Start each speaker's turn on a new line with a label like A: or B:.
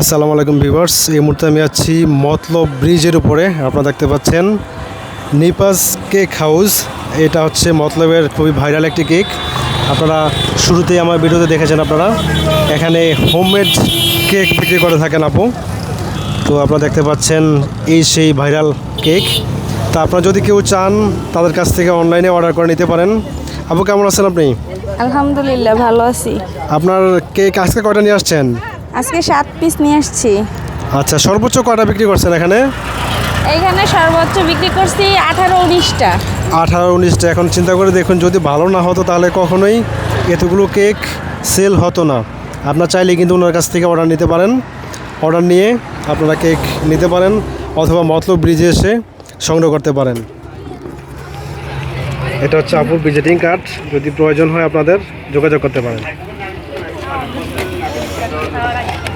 A: আসসালামু আলাইকুম ভিভার্স এই মুহূর্তে আমি আছি মতলব ব্রিজের উপরে। আপনারা দেখতে পাচ্ছেন নিপাস কেক হাউস। এটা হচ্ছে মতলবের খুবই ভাইরাল একটি কেক। আপনারা শুরুতেই আমার ভিডিওতে দেখেছেন আপনারা। এখানে হোমমেড কেক বিক্রি করে থাকেন আপু। তো আপনারা দেখতে পাচ্ছেন এই সেই ভাইরাল কেক। তা আপনারা যদি কেউ চান তাদের কাছ থেকে অনলাইনে অর্ডার করে নিতে পারেন। আপু কেমন আছেন আপনি?
B: আলহামদুলিল্লাহ ভালো আছি।
A: আপনার কেক আজকে কয়টা নিয়ে আসছেন?
B: আজকে সাত পিস নিয়ে আসছি।
A: আচ্ছা সর্বোচ্চ কটা বিক্রি করছেন এখানে?
B: এইখানে সর্বোচ্চ বিক্রি করছি আঠারো উনিশটা।
A: আঠারো উনিশটা। এখন চিন্তা করে দেখুন যদি ভালো না হতো তাহলে কখনোই এতগুলো কেক সেল হতো না। আপনার চাইলে কিন্তু ওনার কাছ থেকে অর্ডার নিতে পারেন। অর্ডার নিয়ে আপনারা কেক নিতে পারেন অথবা মতলব ব্রিজে এসে সংগ্রহ করতে পারেন। এটা হচ্ছে আপুর ভিজিটিং কার্ড। যদি প্রয়োজন হয় আপনাদের যোগাযোগ করতে পারেন। aquí